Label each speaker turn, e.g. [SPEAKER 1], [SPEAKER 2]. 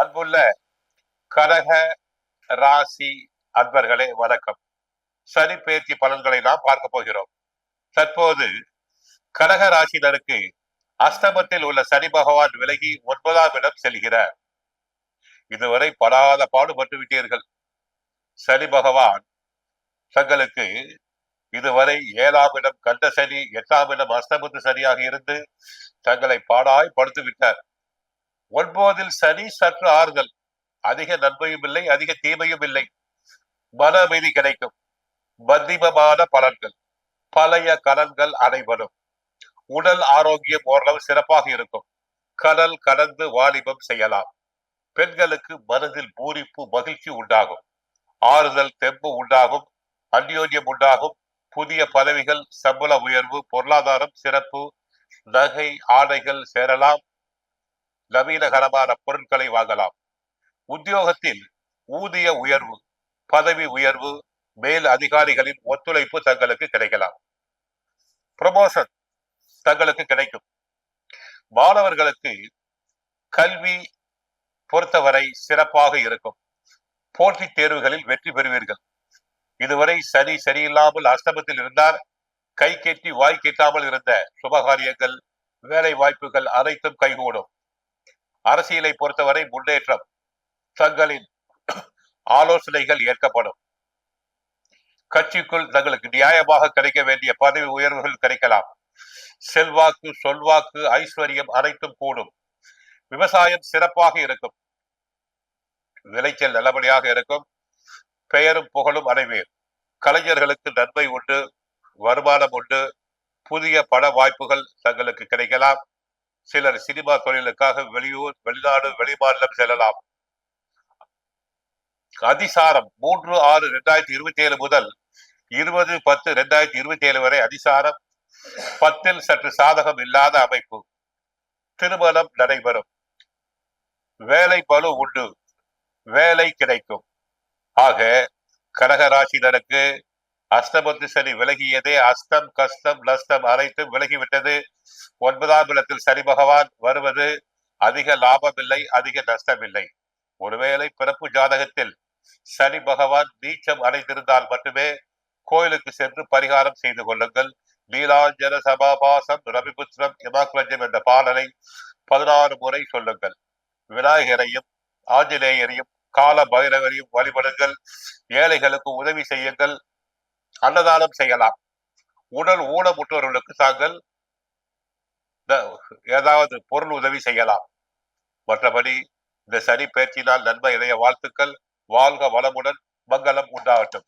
[SPEAKER 1] அன்புள்ள கடக ராசி அன்பர்களே வணக்கம். சனி பெயர்ச்சி பலன்களை நாம் பார்க்க போகிறோம். தற்போது கடக ராசினருக்கு அஸ்தமத்தில் உள்ள சனி பகவான் விலகி ஒன்பதாம் இடம் செல்கிறார். இதுவரை படாத பாடுபட்டு விட்டீர்கள். சனி பகவான் தங்களுக்கு இதுவரை ஏழாம் இடம் கண்ட சனி எட்டாம் இடம் அஸ்தமத்து சனியாக இருந்து தங்களை பாடாய் படுத்து விட்டார். ஒன்பதில் சனி சற்று ஆறுதல். அதிக நன்மையும் இல்லை அதிக தீமையும் இல்லை. மன அமைதி கிடைக்கும். மத்தியமமான பலன்கள். பழைய கடன்கள் அனைவரும். உடல் ஆரோக்கியம் ஓரளவு சிறப்பாக இருக்கும். கடல் கடந்து வாலிபம் செய்யலாம். பெண்களுக்கு மனதில் பூரிப்பு மகிழ்ச்சி உண்டாகும். ஆறுதல் தெம்பு உண்டாகும். அந்யோன்யம் உண்டாகும். புதிய பதவிகள் சம்பள உயர்வு பொருளாதாரம் சிறப்பு. நகை ஆடைகள் சேரலாம். நவீனகரமான பொருட்களை வாங்கலாம். உத்தியோகத்தில் ஊதிய உயர்வு பதவி உயர்வு மேல் அதிகாரிகளின் ஒத்துழைப்பு தங்களுக்கு கிடைக்கலாம். ப்ரமோஷன் தங்களுக்கு கிடைக்கும். மாணவர்களுக்கு கல்வி பொறுத்தவரை சிறப்பாக இருக்கும். போட்டித் தேர்வுகளில் வெற்றி பெறுவீர்கள். இதுவரை சரி சரியில்லாமல் அஸ்தமத்தில் இருந்தார். கை கெட்டி வாய் கெட்டாமல் இருந்த சுபகாரியங்கள் வேலை வாய்ப்புகள் அனைத்தும் கைகூடும். அரசியலை பொறுத்தவரை முன்னேற்றம் தங்களின் ஆலோசனைகள் ஏற்கப்படும். கட்சிக்குள் தங்களுக்கு நியாயமாக கிடைக்க வேண்டிய பதவி உயர்வுகள் கிடைக்கலாம். செல்வாக்கு சொல்வாக்கு ஐஸ்வர்யம் அனைத்தும் கூடும். விவசாயம் சிறப்பாக இருக்கும். விளைச்சல் நல்லபடியாக இருக்கும். பெயரும் புகழும் அடைவேன். கலைஞர்களுக்கு நன்மை உண்டு வருமானம் உண்டு. புதிய பட வாய்ப்புகள் தங்களுக்கு கிடைக்கலாம். சிலர் சினிமா தொழிலுக்காக வெளியூர் வெளிநாடு வெளிமாநிலம் செல்லலாம். அதிசாரம் மூன்று ஆறு இரண்டாயிரத்தி இருபத்தி ஏழு முதல் இருபது பத்து இரண்டாயிரத்தி இருபத்தி ஏழு வரை அதிசாரம். பத்தில் சற்று சாதகம் இல்லாத அமைப்பு. திருமணம் நடைபெறும். வேலை பளு உண்டு. வேலை கிடைக்கும். ஆக கடகராசினருக்கு அஷ்டமத்து சனி விலகியதே அஸ்தம் கஸ்தம் லஸ்தம் அனைத்தும் விலகிவிட்டது. ஒன்பதாம் இடத்தில் சனி பகவான் வருவது அதிக லாபம் இல்லை அதிக நஷ்டம் இல்லை ஒருவேளை பிறப்பு ஜாதகத்தில் சனி பகவான் நீச்சம் அடைந்திருந்தால் மட்டுமே கோயிலுக்கு சென்று பரிகாரம் செய்து கொள்ளுங்கள். நீலாஞ்சன சபாபாசம் ரவிபுத்திரம் இமாக்லஞ்சம் என்ற பாடலை பதினாறு முறை சொல்லுங்கள். விநாயகரையும் ஆஞ்சநேயரையும் கால பைரவரையும் வழிபடுங்கள். ஏழைகளுக்கு உதவி செய்யுங்கள். அன்னதானம் செய்யலாம். உடல் ஊனமுற்றவர்களுக்கு தாங்கள் ஏதாவது பொருள் உதவி செய்யலாம். மற்றபடி இந்த சனி பயிற்சியினால் நன்மை இணைய வாழ்த்துக்கள். வாழ்க வளமுடன் மங்களம் உண்டாகட்டும்.